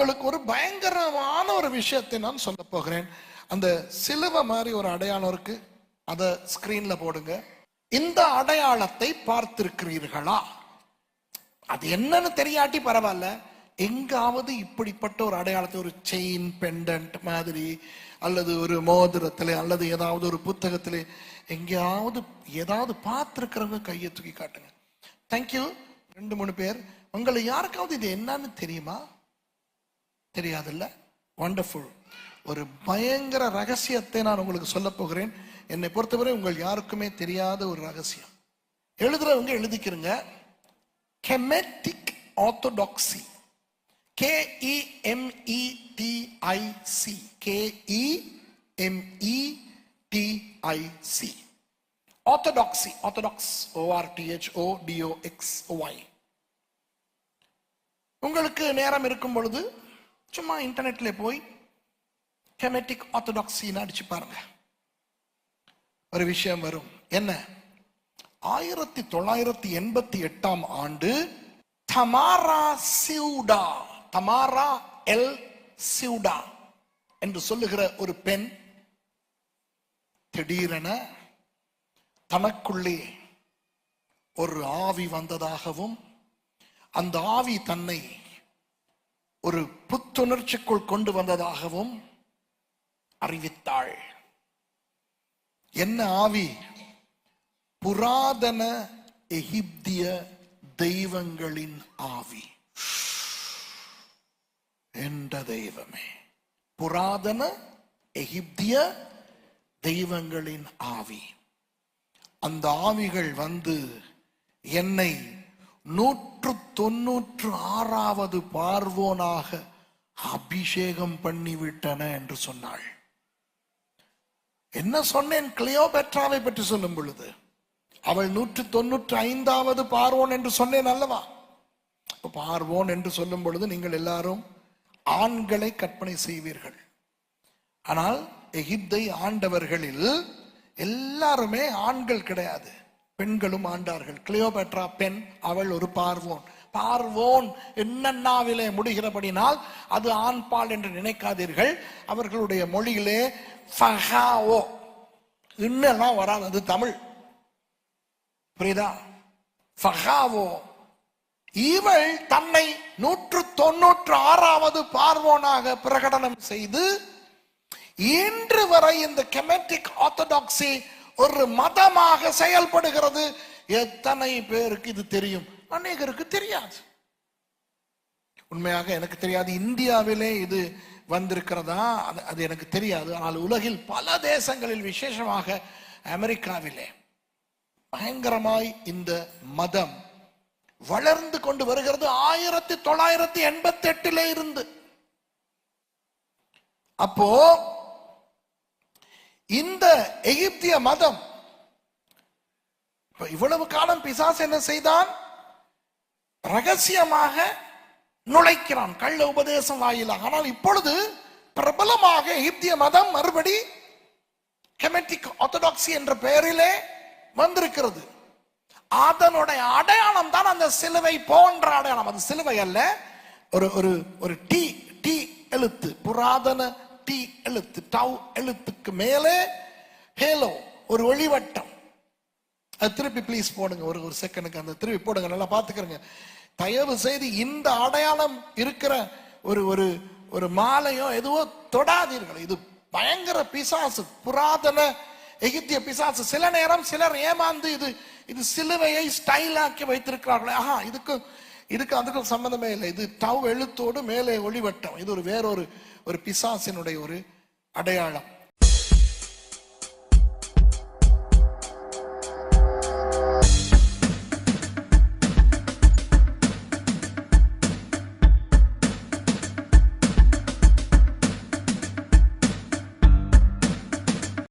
உங்களுக்கு ஒரு பயங்கரமான ஒரு விஷயத்தை நான் சொல்ல போகிறேன். அந்த சிலுவை மாதிரி ஒரு அடையாளம் இருக்கு. அதை ஸ்கிரீன்ல போடுங்க. இந்த அடையாளத்தை பார்த்திருக்கிறீர்களா? அது என்னன்னு தெரியாட்டி பரவாயில்ல. எங்காவது இப்படிப்பட்ட ஒரு அடையாளத்தை ஒரு செயின் பெண்டன்ட் மாதிரி அல்லது ஒரு மோதிரத்திலே அல்லது ஏதாவது ஒரு புத்தகத்திலே எங்கேயாவது ஏதாவது பார்த்துருக்கிறவங்க கையை தூக்கி காட்டுங்க. தேங்க்யூ ரெண்டு மூணு பேர். உங்களை யாருக்காவது இது என்னன்னு தெரியுமா? தெரியாதுல்ல? வண்டர்ஃபுல் ஒரு பயங்கர ரகசியத்தை நான் உங்களுக்கு சொல்ல போகிறேன். என்னை பொறுத்தவரை உங்கள் யாருக்குமே தெரியாத ஒரு ரகசியம். எழுதுறவங்க எழுதிக்கிறங்க. கெமெட்டிக் ஆர்த்தோடாக்சி கேஇஎம்இடிஐசி கேஇஎம்இடிஐசி ஆர்த்தோடாக்சி ஆர்த்தோடாக்ஸ் ஓஆர்டிஹெச்ஓ டிஓஎக்ஸ் ஒய் உங்களுக்கு நேரம் இருக்கும் பொழுது சும்மா இன்டர்நெட்ல போய் கெமெட்டிக் ஆர்த்தோடாக்சின்னு அடிச்சு பாருங்க. ஒரு விஷயம் வரும். என்ன? ஆயிரத்தி தொள்ளாயிரத்தி எண்பத்தி எட்டாம் ஆண்டு தமாரா சிவுடா தமாரா எல் சிவுடா என்று சொல்லுகிற ஒரு பெண் திடீரென தனக்குள்ளே ஒரு ஆவி வந்ததாகவும் அந்த ஆவி தன்னை ஒரு புத்துணர்ச்சிக்குள் கொண்டு வந்ததாகவும் அறிவித்தாள். என்ன ஆவி? புராதன எகிப்திய தெய்வங்களின் ஆவி. என்ற தெய்வமே. புராதன எகிப்திய தெய்வங்களின் ஆவி. அந்த ஆவிகள் வந்து என்னை நூற்று தொன்னூற்று ஆறாவது பார்வோனாக அபிஷேகம் பண்ணிவிட்டன என்று சொன்னாள். என்ன சொன்னேன்? கிளியோபெட்ராவை பற்றி சொல்லும் பொழுது அவள் நூற்று தொன்னூற்று ஐந்தாவது பார்வோன் என்று சொன்னேன் அல்லவா? இப்ப பார்வோன் என்று சொல்லும் பொழுது நீங்கள் எல்லாரும் ஆண்களை கற்பனை செய்வீர்கள். ஆனால் எகிப்தை ஆண்டவர்களில் எல்லாருமே ஆண்கள் கிடையாது. பெண்களும் ஆண்டார்கள். கிளியோபெட்ரா பெண் அவள் ஒரு பார்வோன். பார்வோன் என்னன்னாவிலே முடிகிறபடினால் அது ஆண்பால் என்று நினைக்காதீர்கள். அவர்களுடைய மொழியிலே ஃபஹாவோ இன்னெல்லாம் வராது அது தமிழ். புரியுதா? ஃபஹாவோ இவள் தன்னை நூற்று தொன்னூற்று ஆறாவது பார்வோனாக பிரகடனம் செய்து இன்று வரை இந்த கெமெட்டிக் ஆர்த்தடாக்சி ஒரு மதமாக செயல்படுகிறது. எத்தனை பேருக்கு இது தெரியும்? அநேகருக்கு தெரியாது. உண்மையாக எனக்கு தெரியாது இந்தியாவிலே இது வந்திருக்கிறதா? அது அது எனக்கு தெரியாது. ஆனால் உலகில் பல தேசங்களில் விசேஷமாக அமெரிக்காவிலே பயங்கரமாய் இந்த மதம் வளர்ந்து கொண்டு வருகிறது. ஆயிரத்தி தொள்ளாயிரத்தி எண்பத்தி எட்டுல இருந்து. அப்போ இந்த எகிப்திய மதம் இவ்வளவு காலம் பிசாஸ் என்ன செய்தான்? ரகசியமாக நுழைக்கிறான் கள்ள உபதேசம் வாயிலாக. ஆனால் இப்பொழுது பிரபலமாக எகிப்திய மதம் மறுபடி கெமெட்டிக் ஆர்த்தடாக்சி என்ற பெயரிலே வந்திருக்கிறது. அதனுடைய அடையாளம் தான் அந்த சிலுவை போன்ற அடையாளம். அது சிலுவை அல்ல ஒரு ஒரு ஒரு டி டி எழுத்து புராதன டி எழுத்து டவ் எழுத்துக்கு மேலே ஹேலோ ஒரு ஒளிவட்டம். அது திருப்பி ப்ளீஸ் போடுங்க. ஒரு ஒரு செகண்டுக்கு அந்த திருப்பி போடுங்க. நல்லா பார்த்துக்கிறங்க. தயவு செய்து இந்த அடையாளம் இருக்கிற ஒரு ஒரு ஒரு மாலையோ எதுவோ தொடாதீர்கள். இது பயங்கர பிசாசு புராதன எகிப்திய பிசாசு. சில நேரம் சிலர் ஏமாந்து இது இது சிலுவையை ஸ்டைலாக்கி வைத்திருக்கிறார்களே. ஆஹா இதுக்கு இதுக்கு அதுக்கும் சம்மந்தமே இல்லை. இது டவ் எழுத்தோடு மேலே ஒளிவட்டம். இது ஒரு வேறொரு ஒரு பிசாசினுடைய ஒரு அடையாளம்.